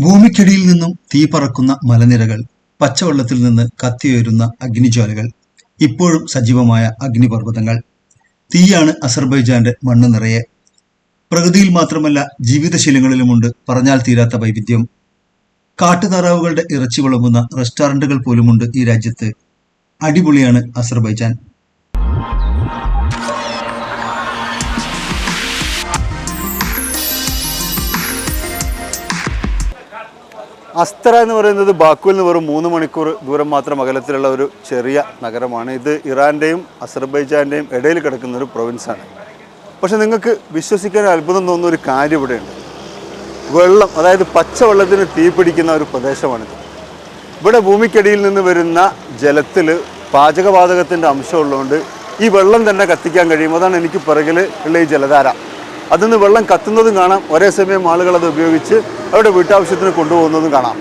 ഭൂമിക്കടിയിൽ നിന്നും തീ പറക്കുന്ന മലനിരകൾ പച്ചവെള്ളത്തിൽ നിന്ന് കത്തിയുയരുന്ന അഗ്നിജ്വാലകൾ ഇപ്പോഴും സജീവമായ അഗ്നിപർവതങ്ങൾ. തീയാണ് അസർബൈജാന്റെ മണ്ണ് നിറയെ. പ്രകൃതിയിൽ മാത്രമല്ല ജീവിതശീലങ്ങളിലുമുണ്ട് പറഞ്ഞാൽ തീരാത്ത വൈവിധ്യം. കാട്ടുതാറാവുകളുടെ ഇറച്ചി വിളമ്പുന്ന റെസ്റ്റോറന്റുകൾ പോലുമുണ്ട് ഈ രാജ്യത്ത്. അടിപൊളിയാണ് അസർബൈജാൻ. അസ്തറ എന്ന് പറയുന്നത് ബാക്കുവിൽ നിന്ന് വെറും മൂന്ന് മണിക്കൂർ ദൂരം മാത്രം അകലത്തിലുള്ള ഒരു ചെറിയ നഗരമാണ്. ഇത് ഇറാന്റെയും അസർബൈജാന്റെയും ഇടയിൽ കിടക്കുന്ന ഒരു പ്രൊവിൻസാണ്. പക്ഷെ നിങ്ങൾക്ക് വിശ്വസിക്കാൻ അത്ഭുതം തോന്നുന്ന ഒരു കാര്യം ഇവിടെയുണ്ട്. വെള്ളം അതായത് പച്ചവെള്ളത്തിന് തീ പിടിക്കുന്ന ഒരു പ്രദേശമാണിത്. ഇവിടെ ഭൂമിക്കടിയിൽ നിന്ന് വരുന്ന ജലത്തിൽ പാചകവാതകത്തിന്റെ അംശമുള്ളതുകൊണ്ട് ഈ വെള്ളം തന്നെ കത്തിക്കാൻ കഴിയും. അതാണ് എനിക്ക് പിറകിൽ ഉള്ള ഈ ജലധാര. അതിന്ന് വെള്ളം കത്തുന്നതും കാണാം. ഒരേ സമയം ആളുകൾ അത് ഉപയോഗിച്ച് അവരുടെ വീട്ടാവശ്യത്തിന് കൊണ്ടുപോകുന്നതും കാണാം.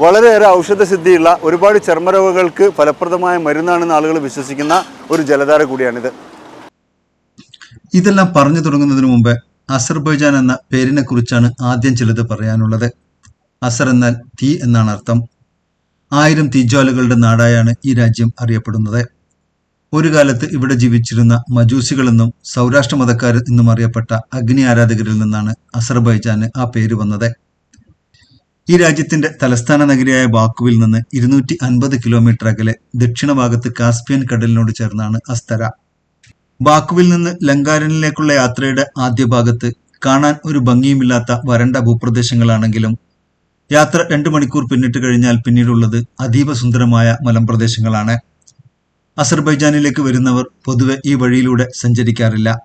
വളരെയേറെ ഔഷധസിദ്ധിയുള്ള ഒരുപാട് ചർമ്മരോഗങ്ങൾക്ക് ഫലപ്രദമായ മരുന്നാണെന്ന് ആളുകൾ വിശ്വസിക്കുന്ന ഒരു ജലധാര കൂടിയാണിത്. ഇതെല്ലാം പറഞ്ഞു തുടങ്ങുന്നതിന് മുമ്പ് അസർബൈജാൻ എന്ന പേരിനെ കുറിച്ചാണ് ആദ്യം ചിലത് പറയാനുള്ളത്. അസർ എന്നാൽ തീ എന്നാണ് അർത്ഥം. ആയിരം തീജ്വാലകളുടെ നാടായാണ് ഈ രാജ്യം അറിയപ്പെടുന്നത്. ഒരു കാലത്ത് ഇവിടെ ജീവിച്ചിരുന്ന മജൂസികളെന്നും സൗരാഷ്ട്ര മതക്കാർ എന്നും അറിയപ്പെട്ട അഗ്നി ആരാധകരിൽ നിന്നാണ് അസർബൈജാന് ആ പേര് വന്നത്. ഈ രാജ്യത്തിന്റെ തലസ്ഥാന നഗരിയായ ബാക്കുവിൽ നിന്ന് ഇരുന്നൂറ്റി അൻപത് കിലോമീറ്റർ അകലെ ദക്ഷിണ ഭാഗത്ത് കാസ്പിയൻ കടലിനോട് ചേർന്നാണ് അസ്തര. ബാക്കുവിൽ നിന്ന് ലങ്കാരനിലേക്കുള്ള യാത്രയുടെ ആദ്യ ഭാഗത്ത് കാണാൻ ഒരു ഭംഗിയുമില്ലാത്ത വരണ്ട ഭൂപ്രദേശങ്ങളാണെങ്കിലും യാത്ര രണ്ടു മണിക്കൂർ പിന്നിട്ട് കഴിഞ്ഞാൽ പിന്നീടുള്ളത് അതീവ സുന്ദരമായ മലമ്പ്രദേശങ്ങളാണ്. അസർബൈജാനിലേക്ക് വരുന്നവർ പൊതുവെ ഈ വഴിയിലൂടെ സഞ്ചരിക്കാറില്ല.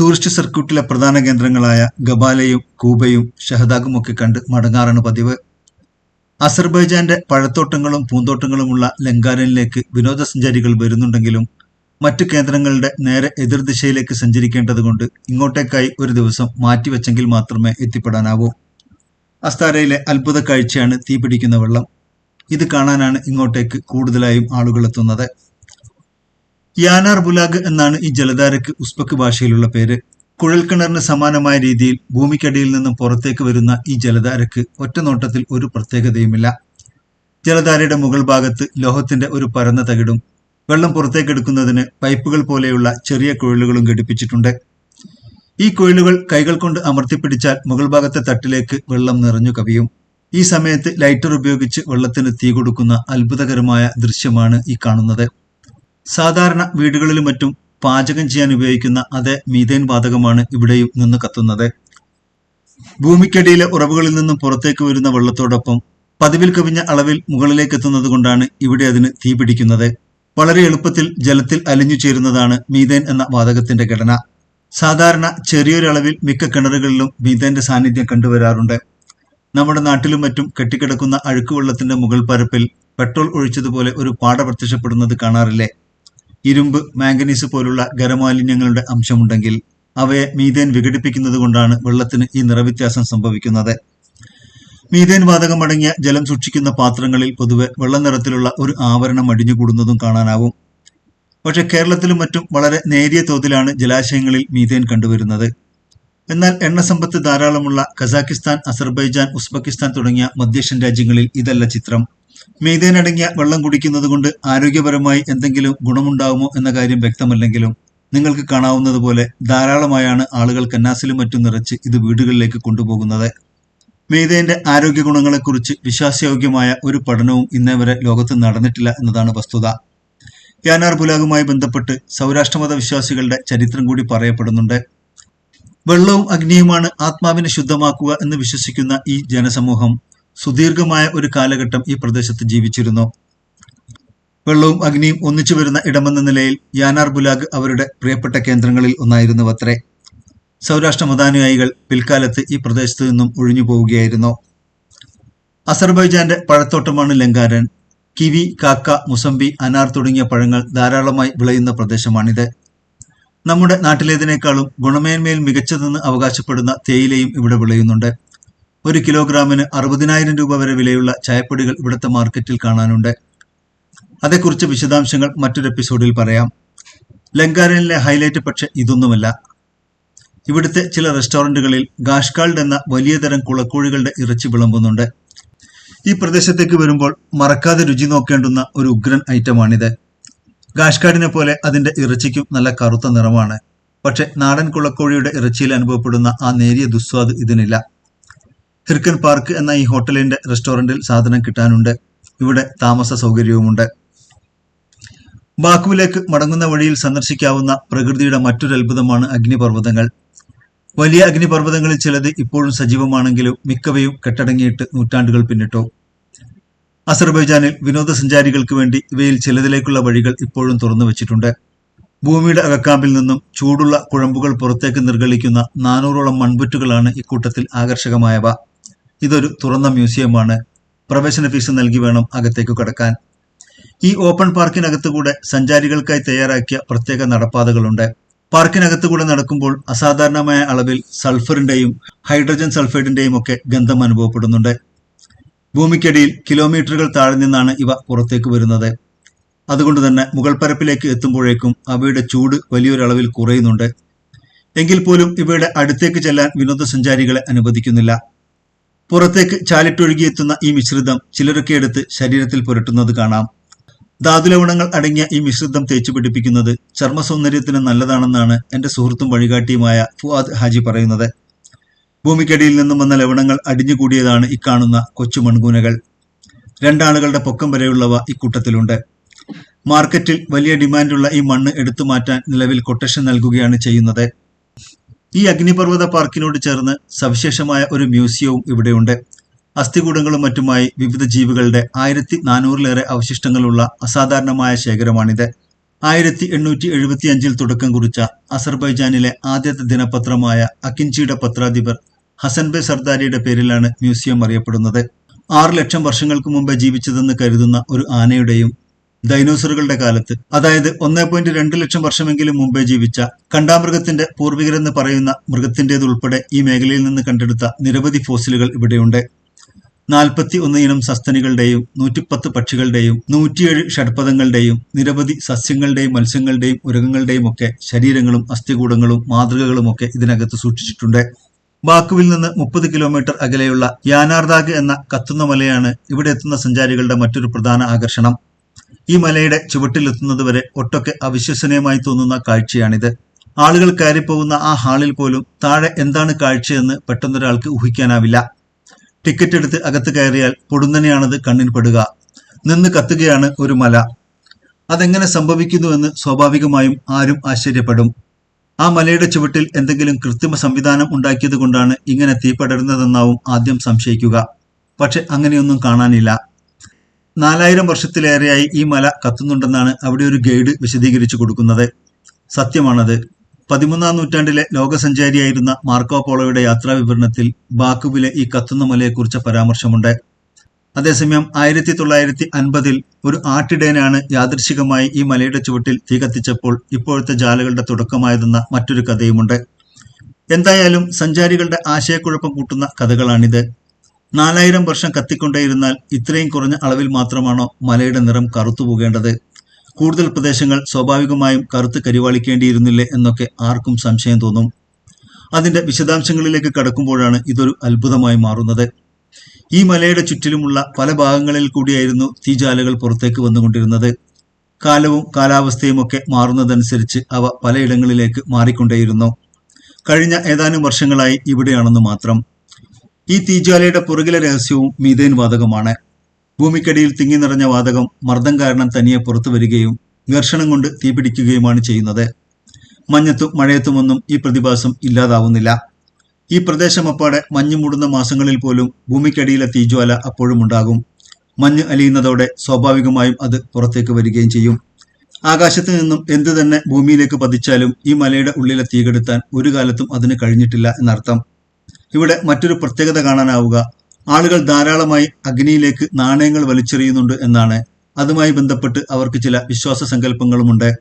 ടൂറിസ്റ്റ് സർക്യൂട്ടിലെ പ്രധാന കേന്ദ്രങ്ങളായ ഗബാലയും കൂബയും ഷഹദാഗും ഒക്കെ കണ്ട് മടങ്ങാറാണ് പതിവ്. അസർബൈജാന്റെ പഴത്തോട്ടങ്ങളും പൂന്തോട്ടങ്ങളുമുള്ള ലങ്കാരനിലേക്ക് വിനോദസഞ്ചാരികൾ വരുന്നുണ്ടെങ്കിലും മറ്റു കേന്ദ്രങ്ങളുടെ നേരെ എതിർദിശയിലേക്ക് സഞ്ചരിക്കേണ്ടതുകൊണ്ട് ഇങ്ങോട്ടേക്കായി ഒരു ദിവസം മാറ്റിവെച്ചെങ്കിൽ മാത്രമേ എത്തിപ്പെടാനാവൂ. അസ്താരയിലെ അത്ഭുത കാഴ്ചയാണ് തീപിടിക്കുന്ന വെള്ളം. ഇത് കാണാനാണ് ഇങ്ങോട്ടേക്ക് കൂടുതലായും ആളുകൾ എത്തുന്നത്. യാനാർ ബുലാഗ് എന്നാണ് ഈ ജലധാരയ്ക്ക് ഉസ്ബക്ക് ഭാഷയിലുള്ള പേര്. കുഴൽക്കിണറിന് സമാനമായ രീതിയിൽ ഭൂമിക്കടിയിൽ നിന്നും പുറത്തേക്ക് വരുന്ന ഈ ജലധാരയ്ക്ക് ഒറ്റനോട്ടത്തിൽ ഒരു പ്രത്യേകതയുമില്ല. ജലധാരയുടെ മുകൾ ഭാഗത്ത് ലോഹത്തിന്റെ ഒരു പരന്ന തകിടും വെള്ളം പുറത്തേക്കെടുക്കുന്നതിന് പൈപ്പുകൾ പോലെയുള്ള ചെറിയ കുഴലുകളും ഘടിപ്പിച്ചിട്ടുണ്ട്. ഈ കുഴലുകൾ കൈകൾ കൊണ്ട് അമർത്തിപ്പിടിച്ചാൽ മുകൾ ഭാഗത്തെ തട്ടിലേക്ക് വെള്ളം നിറഞ്ഞു കവിയും. ഈ സമയത്ത് ലൈറ്റർ ഉപയോഗിച്ച് വെള്ളത്തിന് തീ കൊടുക്കുന്ന അത്ഭുതകരമായ ദൃശ്യമാണ് ഈ കാണുന്നത്. സാധാരണ വീടുകളിലും മറ്റും പാചകം ചെയ്യാൻ ഉപയോഗിക്കുന്ന അതേ മീഥേൻ വാതകമാണ് ഇവിടെയും നിന്ന് കത്തുന്നത്. ഭൂമിക്കടിയിലെ ഉറവുകളിൽ നിന്നും പുറത്തേക്ക് വരുന്ന വെള്ളത്തോടൊപ്പം പതിവിൽ കവിഞ്ഞ അളവിൽ മുകളിലേക്ക് എത്തുന്നത് കൊണ്ടാണ് ഇവിടെ അതിന് തീ പിടിക്കുന്നത്. വളരെ എളുപ്പത്തിൽ ജലത്തിൽ അലിഞ്ഞു ചേരുന്നതാണ് മീഥേൻ എന്ന വാതകത്തിന്റെ ഘടന. സാധാരണ ചെറിയൊരളവിൽ മിക്ക കിണറുകളിലും മീഥേന്റെ സാന്നിധ്യം കണ്ടുവരാറുണ്ട്. നമ്മുടെ നാട്ടിലും മറ്റും കെട്ടിക്കിടക്കുന്ന അഴുക്കുവെള്ളത്തിന്റെ മുകൾ പരപ്പിൽ പെട്രോൾ ഒഴിച്ചതുപോലെ ഒരു പാട പ്രത്യക്ഷപ്പെടുന്നത് കാണാറില്ലേ? ഇരുമ്പ് മാംഗനീസ് പോലുള്ള ഖരമാലിന്യങ്ങളുടെ അംശമുണ്ടെങ്കിൽ അവയെ മീതേൻ വിഘടിപ്പിക്കുന്നത് കൊണ്ടാണ് വെള്ളത്തിന് ഈ നിറവ്യത്യാസം സംഭവിക്കുന്നത്. മീതേൻ വാതകം അടങ്ങിയ ജലം സൂക്ഷിക്കുന്ന പാത്രങ്ങളിൽ പൊതുവെ വെള്ള നിറത്തിലുള്ള ഒരു ആവരണം അടിഞ്ഞുകൂടുന്നതും കാണാനാവും. പക്ഷെ കേരളത്തിലും മറ്റും വളരെ നേരിയ തോതിലാണ് ജലാശയങ്ങളിൽ മീതേൻ കണ്ടുവരുന്നത്. എന്നാൽ എണ്ണ സമ്പത്ത് ധാരാളമുള്ള കസാക്കിസ്ഥാൻ അസർബൈജാൻ ഉസ്ബെക്കിസ്ഥാൻ തുടങ്ങിയ മധ്യേഷ്യൻ രാജ്യങ്ങളിൽ ഇതല്ല ചിത്രം. മീതേനടങ്ങിയ വെള്ളം കുടിക്കുന്നത് കൊണ്ട് ആരോഗ്യപരമായി എന്തെങ്കിലും ഗുണമുണ്ടാകുമോ എന്ന കാര്യം വ്യക്തമല്ലെങ്കിലും നിങ്ങൾക്ക് കാണാവുന്നതുപോലെ ധാരാളമായാണ് ആളുകൾ കന്നാസിലും മറ്റും നിറച്ച് ഇത് വീടുകളിലേക്ക് കൊണ്ടുപോകുന്നത്. മീതേന്റെ ആരോഗ്യ ഗുണങ്ങളെക്കുറിച്ച് വിശ്വാസയോഗ്യമായ ഒരു പഠനവും ഇന്നേ വരെ ലോകത്ത് നടന്നിട്ടില്ല എന്നതാണ് വസ്തുത. യാനാർ ബുലാഗുമായി ബന്ധപ്പെട്ട് സൗരാഷ്ട്രമത വിശ്വാസികളുടെ ചരിത്രം കൂടി പറയപ്പെടുന്നുണ്ട്. വെള്ളവും അഗ്നിയുമാണ് ആത്മാവിനെ ശുദ്ധമാക്കുക എന്ന് വിശ്വസിക്കുന്ന ഈ ജനസമൂഹം സുദീർഘമായ ഒരു കാലഘട്ടം ഈ പ്രദേശത്ത് ജീവിച്ചിരുന്നു. വെള്ളവും അഗ്നിയും ഒന്നിച്ചു വരുന്ന ഇടമെന്ന നിലയിൽ യാനാർ ബുലാഗ് അവരുടെ പ്രിയപ്പെട്ട കേന്ദ്രങ്ങളിൽ ഒന്നായിരുന്നു അത്രേ സൗരാഷ്ട്ര മതാനുയായികൾ പിൽക്കാലത്ത് ഈ പ്രദേശത്തു നിന്നും ഒഴിഞ്ഞു പോവുകയായിരുന്നു. അസർബൈജാന്റെ പഴത്തോട്ടമാണ് ലങ്കാരൻ. കിവി കാക്ക മുസംബി അനാർ തുടങ്ങിയ പഴങ്ങൾ ധാരാളമായി വിളയുന്ന പ്രദേശമാണിത്. നമ്മുടെ നാട്ടിലേതിനേക്കാളും ഗുണമേന്മയിൽ മികച്ചതെന്ന് അവകാശപ്പെടുന്ന തേയിലയും ഇവിടെ വിളയുന്നുണ്ട്. ഒരു കിലോഗ്രാമിന് അറുപതിനായിരം രൂപ വരെ വിലയുള്ള ചായപ്പൊടികൾ ഇവിടുത്തെ മാർക്കറ്റിൽ കാണാനുണ്ട്. അതേക്കുറിച്ച് വിശദാംശങ്ങൾ മറ്റൊരു എപ്പിസോഡിൽ പറയാം. ലങ്കാരനിലെ ഹൈലൈറ്റ് പക്ഷെ ഇതൊന്നുമല്ല. ഇവിടുത്തെ ചില റെസ്റ്റോറന്റുകളിൽ ഗാഷ്കാൾഡ് എന്ന വലിയ തരം കുളക്കോഴികളുടെ ഇറച്ചി വിളമ്പുന്നുണ്ട്. ഈ പ്രദേശത്തേക്ക് വരുമ്പോൾ മറക്കാതെ രുചി നോക്കേണ്ടുന്ന ഒരു ഉഗ്രൻ ഐറ്റമാണിത്. ഗാഷ്കാഡിനെ പോലെ അതിന്റെ ഇറച്ചിക്കും നല്ല കറുത്ത നിറമാണ്. പക്ഷെ നാടൻ കുളക്കോഴിയുടെ ഇറച്ചിയിൽ അനുഭവപ്പെടുന്ന ആ നേരിയ ദുസ്വാദ് ഇതിനില്ല. ഹിർക്കൻ പാർക്ക് എന്ന ഈ ഹോട്ടലിന്റെ റെസ്റ്റോറന്റിൽ സാധനം കിട്ടാനുണ്ട്. ഇവിടെ താമസ സൗകര്യവുമുണ്ട്. ബാക്കുവിലേക്ക് മടങ്ങുന്ന വഴിയിൽ സന്ദർശിക്കാവുന്ന പ്രകൃതിയുടെ മറ്റൊരു അത്ഭുതമാണ് അഗ്നിപർവതങ്ങൾ. വലിയ അഗ്നിപർവതങ്ങളിൽ ചിലത് ഇപ്പോഴും സജീവമാണെങ്കിലും മിക്കവയും കെട്ടടങ്ങിയിട്ട് നൂറ്റാണ്ടുകൾ പിന്നിട്ടു. അസർബൈജാനിൽ വിനോദസഞ്ചാരികൾക്ക് വേണ്ടി ഇവയിൽ ചിലതിലേക്കുള്ള വഴികൾ ഇപ്പോഴും തുറന്നു വെച്ചിട്ടുണ്ട്. ഭൂമിയുടെ അകക്കാമ്പിൽ നിന്നും ചൂടുള്ള കുഴമ്പുകൾ പുറത്തേക്ക് നിർഗളിക്കുന്ന നാനൂറോളം മൺപുറ്റുകളാണ് ഇക്കൂട്ടത്തിൽ ആകർഷകമായവ. ഇതൊരു തുറന്ന മ്യൂസിയമാണ്. പ്രവേശന ഫീസ് നൽകി വേണം അകത്തേക്ക് കടക്കാൻ. ഈ ഓപ്പൺ പാർക്കിനകത്തുകൂടെ സഞ്ചാരികൾക്കായി തയ്യാറാക്കിയ പ്രത്യേക നടപ്പാതകളുണ്ട്. പാർക്കിനകത്തുകൂടെ നടക്കുമ്പോൾ അസാധാരണമായ അളവിൽ സൾഫറിന്റെയും ഹൈഡ്രജൻ സൾഫൈഡിന്റെയും ഒക്കെ ഗന്ധം അനുഭവപ്പെടുന്നുണ്ട്. ഭൂമിക്കടിയിൽ കിലോമീറ്ററുകൾ താഴെ നിന്നാണ് ഇവ പുറത്തേക്ക് വരുന്നത്. അതുകൊണ്ട് തന്നെ മുകൾ പരപ്പിലേക്ക് എത്തുമ്പോഴേക്കും അവയുടെ ചൂട് വലിയൊരളവിൽ കുറയുന്നുണ്ട്. എങ്കിൽ പോലും ഇവയുടെ അടുത്തേക്ക് ചെല്ലാൻ വിനോദസഞ്ചാരികളെ അനുവദിക്കുന്നില്ല. പുറത്തേക്ക് ചാലിട്ടൊഴുകിയെത്തുന്ന ഈ മിശ്രിതം ചിലരൊക്കെ എടുത്ത് ശരീരത്തിൽ പുരട്ടുന്നത് കാണാം. ധാതുലവണങ്ങൾ അടങ്ങിയ ഈ മിശ്രിതം തേച്ചു പിടിപ്പിക്കുന്നത് ചർമ്മ സൗന്ദര്യത്തിന് നല്ലതാണെന്നാണ് എന്റെ സുഹൃത്തും വഴികാട്ടിയുമായ ഫുആദ് ഹാജി പറയുന്നത്. ഭൂമിക്കടിയിൽ നിന്നും വന്ന ലവണങ്ങൾ അടിഞ്ഞുകൂടിയതാണ് ഇക്കാണുന്ന കൊച്ചു മൺകൂനകൾ. രണ്ടാളുകളുടെ പൊക്കം വരെയുള്ളവ ഇക്കൂട്ടത്തിലുണ്ട് മാർക്കറ്റിൽ വലിയ ഡിമാൻഡുള്ള ഈ മണ്ണ് എടുത്തു മാറ്റാൻ നിലവിൽ കൊട്ടേഷൻ നൽകുകയാണ് ചെയ്യുന്നത്. ഈ അഗ്നിപർവത പാർക്കിനോട് ചേർന്ന് സവിശേഷമായ ഒരു മ്യൂസിയവും ഇവിടെയുണ്ട്. അസ്ഥികൂടങ്ങളും മറ്റുമായി വിവിധ ജീവികളുടെ ആയിരത്തി നാനൂറിലേറെ അവശിഷ്ടങ്ങളുള്ള അസാധാരണമായ ശേഖരമാണിത്. ആയിരത്തി എണ്ണൂറ്റി എഴുപത്തി അഞ്ചിൽ തുടക്കം കുറിച്ച അസർബൈജാനിലെ ആദ്യത്തെ ദിനപത്രമായ അക്കിൻചിയുടെ പത്രാധിപർ ഹസൻബെ സർദാരിയുടെ പേരിലാണ് മ്യൂസിയം അറിയപ്പെടുന്നത്. ആറ് ലക്ഷം വർഷങ്ങൾക്ക് മുമ്പ് ജീവിച്ചതെന്ന് കരുതുന്ന ഒരു ആനയുടെയും ഡൈനോസറുകളുടെ കാലത്ത് അതായത് ഒന്നേ പോയിന്റ് രണ്ട് ലക്ഷം വർഷമെങ്കിലും മുമ്പേ ജീവിച്ച കണ്ടാമൃഗത്തിന്റെ പൂർവികരെന്ന് പറയുന്ന മൃഗത്തിന്റേതുൾപ്പെടെ ഈ മേഖലയിൽ നിന്ന് കണ്ടെടുത്ത നിരവധി ഫോസിലുകൾ ഇവിടെയുണ്ട്. നാൽപ്പത്തി ഒന്ന് ഇനം സസ്തനികളുടെയും നൂറ്റിപ്പത്ത് പക്ഷികളുടെയും നൂറ്റിയേഴ് ഷഡ്പദങ്ങളുടെയും നിരവധി സസ്യങ്ങളുടെയും മത്സ്യങ്ങളുടെയും ഉരകങ്ങളുടെയും ഒക്കെ ശരീരങ്ങളും അസ്ഥികൂടങ്ങളും മാതൃകകളും ഒക്കെ ഇതിനകത്ത് സൂക്ഷിച്ചിട്ടുണ്ട്. ബാക്കുവിൽ നിന്ന് മുപ്പത് കിലോമീറ്റർ അകലെയുള്ള യാനാർദാഗ് എന്ന കത്തുന്ന മലയാണ് ഇവിടെ എത്തുന്ന സഞ്ചാരികളുടെ മറ്റൊരു പ്രധാന ആകർഷണം. ഈ മലയുടെ ചുവട്ടിലെത്തുന്നത് വരെ ഒട്ടൊക്കെ അവിശ്വസനീയമായി തോന്നുന്ന കാഴ്ചയാണിത്. ആളുകൾ കയറിപ്പോകുന്ന ആ ഹാളിൽ പോലും താഴെ എന്താണ് കാഴ്ചയെന്ന് പെട്ടെന്നൊരാൾക്ക് ഊഹിക്കാനാവില്ല. ടിക്കറ്റ് എടുത്ത് അകത്ത് കയറിയാൽ പൊടുന്നനെയാണത് കണ്ണിൽ പെടുക. നിന്ന് കത്തുകയാണ് ഒരു മല. അതെങ്ങനെ സംഭവിക്കുന്നുവെന്ന് സ്വാഭാവികമായും ആരും ആശ്ചര്യപ്പെടും. ആ മലയുടെ ചുവട്ടിൽ എന്തെങ്കിലും കൃത്രിമ സംവിധാനം ഉണ്ടാക്കിയത് കൊണ്ടാണ് ഇങ്ങനെ തീ പടരുന്നതെന്നാവും ആദ്യം സംശയിക്കുക. പക്ഷെ അങ്ങനെയൊന്നും കാണാനില്ല. നാലായിരം വർഷത്തിലേറെയായി ഈ മല കത്തുന്നുണ്ടെന്നാണ് അവിടെ ഒരു ഗൈഡ് വിശദീകരിച്ചു കൊടുക്കുന്നത്. സത്യമാണത്. പതിമൂന്നാം നൂറ്റാണ്ടിലെ ലോകസഞ്ചാരിയായിരുന്ന മാർക്കോ പോളോയുടെ യാത്രാ വിവരണത്തിൽ ബാക്കുവിലെ ഈ കത്തുന്ന മലയെക്കുറിച്ച് പരാമർശമുണ്ട്. അതേസമയം ആയിരത്തി തൊള്ളായിരത്തി അൻപതിൽ ഒരു ആട്ടിടയനാണ് യാദൃശികമായി ഈ മലയുടെ ചുവട്ടിൽ തീ കത്തിച്ചപ്പോൾ ഇപ്പോഴത്തെ ജാലകളുടെ തുടക്കമായതെന്ന മറ്റൊരു കഥയുമുണ്ട്. എന്തായാലും സഞ്ചാരികളുടെ ആശയക്കുഴപ്പം കൂട്ടുന്ന കഥകളാണിത്. നാലായിരം വർഷം കത്തിക്കൊണ്ടേയിരുന്നാൽ ഇത്രയും കുറഞ്ഞ അളവിൽ മാത്രമാണോ മലയുടെ നിറം കറുത്തു പോകേണ്ടത് കൂടുതൽ പ്രദേശങ്ങൾ സ്വാഭാവികമായും കറുത്ത് കരിവാളിക്കേണ്ടിയിരുന്നില്ലേ എന്നൊക്കെ ആർക്കും സംശയം തോന്നും. അതിന്റെ വിശദാംശങ്ങളിലേക്ക് കടക്കുമ്പോഴാണ് ഇതൊരു അത്ഭുതമായി മാറുന്നത്. ഈ മലയുടെ ചുറ്റിലുമുള്ള പല ഭാഗങ്ങളിൽ കൂടിയായിരുന്നു തീജാലകൾ പുറത്തേക്ക് വന്നുകൊണ്ടിരുന്നത്. കാലവും കാലാവസ്ഥയും ഒക്കെ മാറുന്നതനുസരിച്ച് അവ പലയിടങ്ങളിലേക്ക് മാറിക്കൊണ്ടേയിരുന്നു. കഴിഞ്ഞ ഏതാനും വർഷങ്ങളായി ഇവിടെയാണെന്ന് മാത്രം. ഈ തീജ്വാലയുടെ പുറകിലെ രഹസ്യവും മീഥേൻ വാതകമാണ്. ഭൂമിക്കടിയിൽ തിങ്ങി നിറഞ്ഞ വാതകം മർദ്ദം കാരണം തനിയെ പുറത്തു വരികയും ഘർഷണം കൊണ്ട് തീപിടിക്കുകയുമാണ് ചെയ്യുന്നത്. മഞ്ഞത്തും മഴയത്തുമൊന്നും ഈ പ്രതിഭാസം ഇല്ലാതാവുന്നില്ല. ഈ പ്രദേശമപ്പാടെ മഞ്ഞ് മൂടുന്ന മാസങ്ങളിൽ പോലും ഭൂമിക്കടിയിലെ തീജ്വാല അപ്പോഴും ഉണ്ടാകും. മഞ്ഞ് അലിയുന്നതോടെ സ്വാഭാവികമായും അത് പുറത്തേക്ക് വരികയും ചെയ്യും. ആകാശത്ത് നിന്നും എന്തു തന്നെ ഭൂമിയിലേക്ക് പതിച്ചാലും ഈ മലയുടെ ഉള്ളിലെ തീകെടുത്താൻ ഒരു കാലത്തും അതിന് കഴിഞ്ഞിട്ടില്ല എന്നർത്ഥം. ഇവിടെ മറ്റൊരു പ്രത്യേകത കാണാനാവുക ആളുകൾ ധാരാളമായി അഗ്നിയിലേക്ക് നാണയങ്ങൾ വലിച്ചെറിയുന്നുണ്ട് എന്നാണ് അതുമായി ബന്ധപ്പെട്ട് അവർക്ക് ചില വിശ്വാസ സങ്കല്പങ്ങളുമുണ്ട്.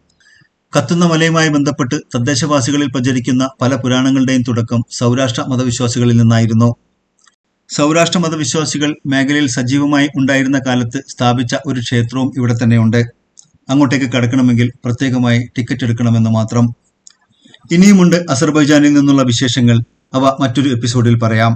കത്തുന്ന മലയുമായി ബന്ധപ്പെട്ട് തദ്ദേശവാസികളിൽ പ്രചരിക്കുന്ന പല പുരാണങ്ങളുടെയും തുടക്കം സൗരാഷ്ട്ര മതവിശ്വാസികളിൽ നിന്നായിരുന്നു. സൗരാഷ്ട്ര മതവിശ്വാസികൾ മേഖലയിൽ സജീവമായി ഉണ്ടായിരുന്ന കാലത്ത് സ്ഥാപിച്ച ഒരു ക്ഷേത്രവും ഇവിടെ തന്നെയുണ്ട്. അങ്ങോട്ടേക്ക് കടക്കണമെങ്കിൽ പ്രത്യേകമായി ടിക്കറ്റ് എടുക്കണമെന്ന് മാത്രം. ഇനിയുമുണ്ട് അസർബൈജാനിൽ നിന്നുള്ള വിശേഷങ്ങൾ. അവ മറ്റൊരു എപ്പിസോഡിൽ പറയാം.